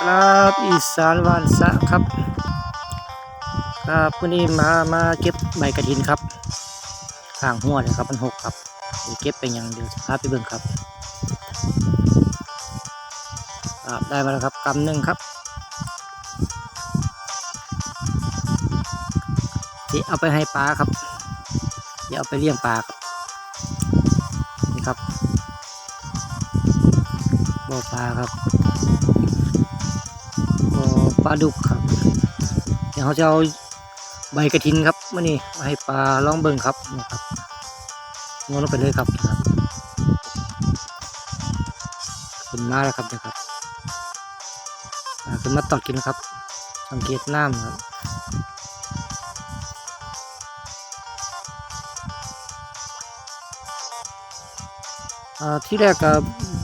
ครับอีสานวานสะครับ ครับวันนี้มามาเก็บใบกระถินครับข้างหัวเลยครับมันหกครับเก็บไปยังเดียวจะพาไปเบิ่งครับครับได้มาแล้วครับกำหนึ่งครับที่เอาไปให้ปลาครับเดี๋ยวเอาไปเลี้ยงปลาครับนี่ครับบ่อปลาครับ ลาดุกครับเดี๋ยวเขาจะเอาใบกระถินครับมื่อนี้มาให้ปลาลองเบิ่งครับนี่ครับงนลงไปเลยครับครับขึ้นมาแล้วครับนะครับขึ้นมาตอดกินครับ สังเกตน้ำครับที่แรกก็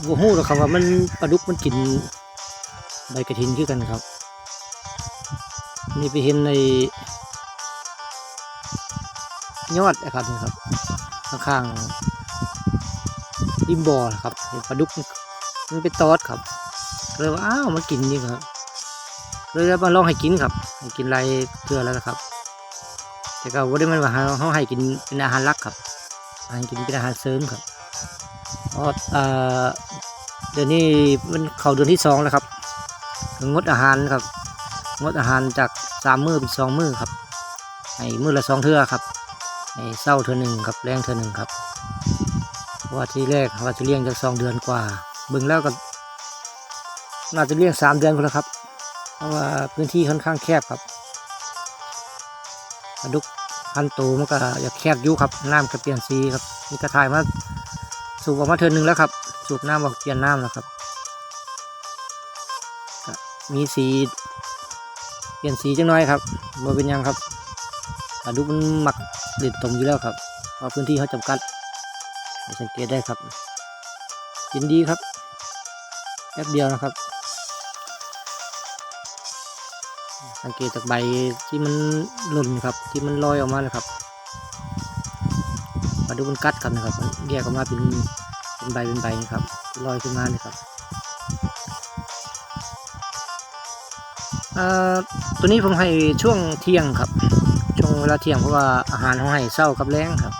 บ่ฮู้หรอครับว่ามันปลาดุกมันกินใบกระถินคือกันครับ นี่ไปเห็นในยอดนะครับนี่ครับข้างๆริมบ่อนะครับเห็นปลาดุกมันมันไปตอดครับเลยว่าอ้าวมันกินนี่ครับเลยแล้วมาลองให้กินครับให้กินไรเกลือแล้วนะครับ แต่ก็ว่าได้มันว่าเขาให้กินเป็นอาหารลักครับให้กินเป็นอาหารเสริมครับเพราะเอ่อเดี๋ยวนี้มันเข้าเดือนที่สองแล้วครับงดอาหารครับ งดอาหารจากสามมือเป็นสองมือครับให้มือละสองเทื่อครับให้เศร้าเทื่อหนึ่งครับแรงเทื่อหนึ่งครับเพราะว่าที่แรกว่าจะเลี้ยงจากสองเดือนกว่าเบิ่งแล้วก็น่าจะเลี้ยงสามเดือนพอแล้วครับ เพราะว่าพื้นที่ค่อนข้างแคบครับปลาดุกพันตวมันก็อยากแคบยู่ครับน้ำก็เปลี่ยนสีครับมีกระถ่ายมาสูบออกมาเทื่อหนึ่งแล้วครับ สูบน้ำออกเปลี่ยนน้ำแล้วครับ มีสี ลี่ยนสีจังน้อยครับบ่เป็นยังครับปลาดุกมันหมักเด็ดตรงอยู่แล้วครับเพราะพื้นที่เขาจำกัดสังเกตได้ครับกินดีครับแป๊บเดียวนะครับ สังเกตจากใบที่มันหล่นครับ ที่มันลอยออกมาเลยครับปลาดุกมันกัดกันนะครับแยกออกมาเป็นเป็นใบเป็นใบนะครับลอยขึ้นมาเลยครับ ตัวนี้ผมให้ช่วงเที่ยงครับ ช่วงเวลาเที่ยงเพราะว่าอาหารเขาให้เช้ากับแรงครับ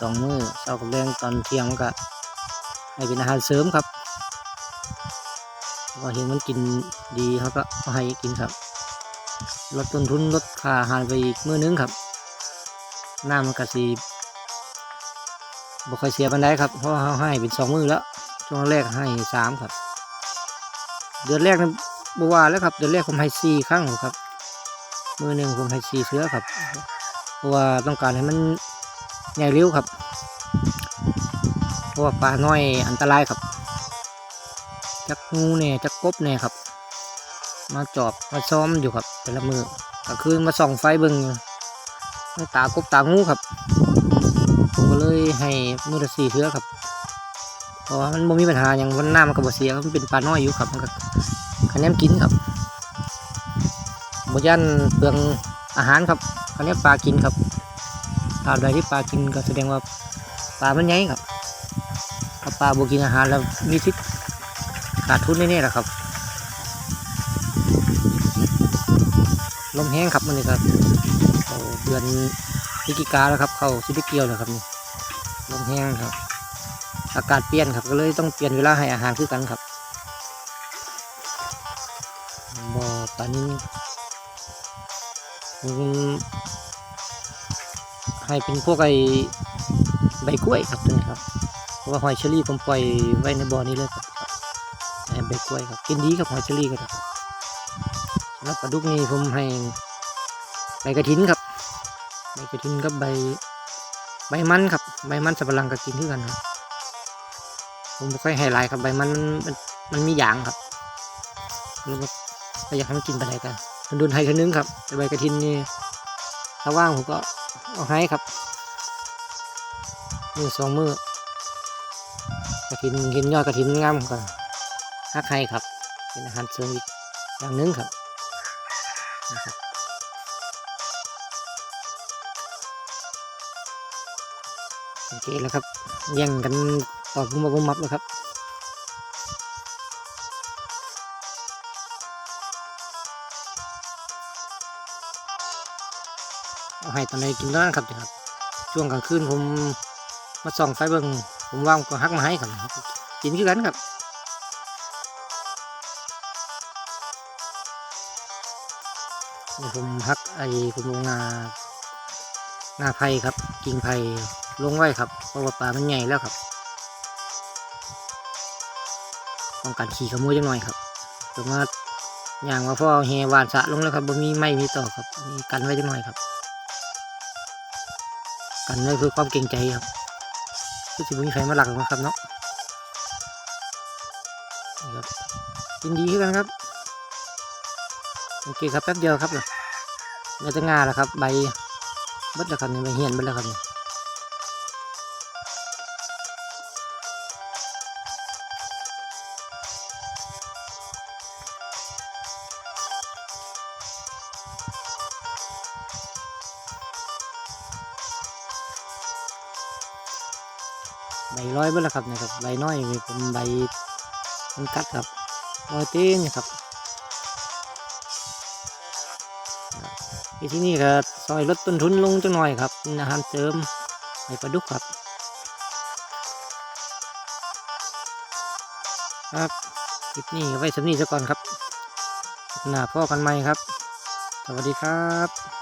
สองมื้อเช้ากับแรงตอนเที่ยงมันก็ให้เป็นอาหารเสริมครับเพราเห็นมันกินดีเขาก็เอาให้กินครับลดต้นทุนลดค่าอาหารไปอีกมื้อนึงครับน้ำมันก็สีบ่ค่อยเสียปันไดครับเพราะเขาให้เป็นสองมื้อแล้วช่วงแรกให้สามครับ เดือนแรกนั้น บว่าแล้วครับเดือนแรกผมให้สี่ครั้งครับ มือหนึ่งผมให้สี่เสือครับเพราะว่าต้องการให้มันใหญ่เร็วครับ เพราะว่าปลาน้อยอันตรายครับจักงูเนี่ยจักกบเนี่ยครับ มาจอบมาซ้อมอยู่ครับแต่ละมือก็คือมาส่องไฟเบิ้งตากบตางูครับผมก็เลยให้มือละสี่เสือครับเพราะว่ามันบ่มีปัญหาอย่างวันหน้ามันก็บ่เสียมันเป็นปลาน้อยอยู่ครับมันก็ แนนกินครับบยันเปลืองอาหารครับคะแนนปลากินครับตราบใดที่ปลากินก็แสดงว่าปลามันใหญ่ครับถ้าปลาบกินอาหารแล้วมีสิทธิ์ขาดทุนแน่ๆแหละครับลมแห้งครับมันนี่ครับเข้าเดือนพฤศจิกาแล้วครับ เข้าซิลิเกียวแล้วครับนี่ลมแห้งครับ อากาศเปลี่ยนครับก็เลยต้องเปลี่ยนเวลาให้อาหารคือกันครับ บ่อนนผมให้เป็นพวกไอ้ใบกล้วยครับตัวนี้ครับเพราะว่าหอยเชอรี่ผมปล่อยไว้ในบ่อนี้เลยครับใบกล้วยครับกินดีครับหอยเชอรี่ก็ครับสำหรับปลาดุกนี่ผมให้ใบกระถินครับใบกระถินกับใบใบมันครับใบมันสับปะรังก็กินด้วยกันครับผมไม่ค่อยให้ลายครับใบมันมันมันมันมีหยางครับแล้ว ก็อยากให้มันกินไปไหนกันมันโดนไฮคันนึงครับแต่ใบกระถินนี่ถ้าว่างผมก็เอาให้ครับมือสองมือกระถินเห็นยอดกระถินงามผมก็ฮักให้ครับ เป็นอาหารเสริมอีกอย่างหนึงครับนะครับโอเคแล้วครับแย่งกันต่อกุมากุมมับแล้วครับ เอาให้ตอนไหนกินตอนนั้นครับครับ ช่วงกลางคืนผมมาส่องไฟเบิงผมว่างก็ฮักมาให้ครับกินคือกันครับผมฮักไอ้ผมลงงางาไผ่ครับ กิ่งไผ่ลงไว้ครับเพราะว่าปลามันใหญ่แล้วครับป้องกันขี่ขโมยจังหน่อยครับสมมติอย่างว่าพ่อเฮวานสะลงแล้วครับบ่มีไม่มีต่อครับมีกันไว้จังหน่อยครับ กันไว้เพื่อความเก่งใจครับก็จะมีใครมาหลักนะครับเนาะนี่ครับยินดีกันครับโอเคครับแป๊บเดียวครับเลยเนื้อจะงาแล้วครับ ใบบดแล้วครับนี่ใบเหียนบิดแล้วครับนี่ ใบร้อยเบิดแล้วครับนี่ครับใบน้อยเป็นใบมันกัดครับรอยตีนครับอีที่นี่ก็ซอยลดต้นทุนลงจังหน่อยครับอาหารเสริมในปลาดุกครับครับคลิปนี้ไว้สำนีซะก่อนครับหน้าพ่อกันใหม่ครับ สวัสดีครับ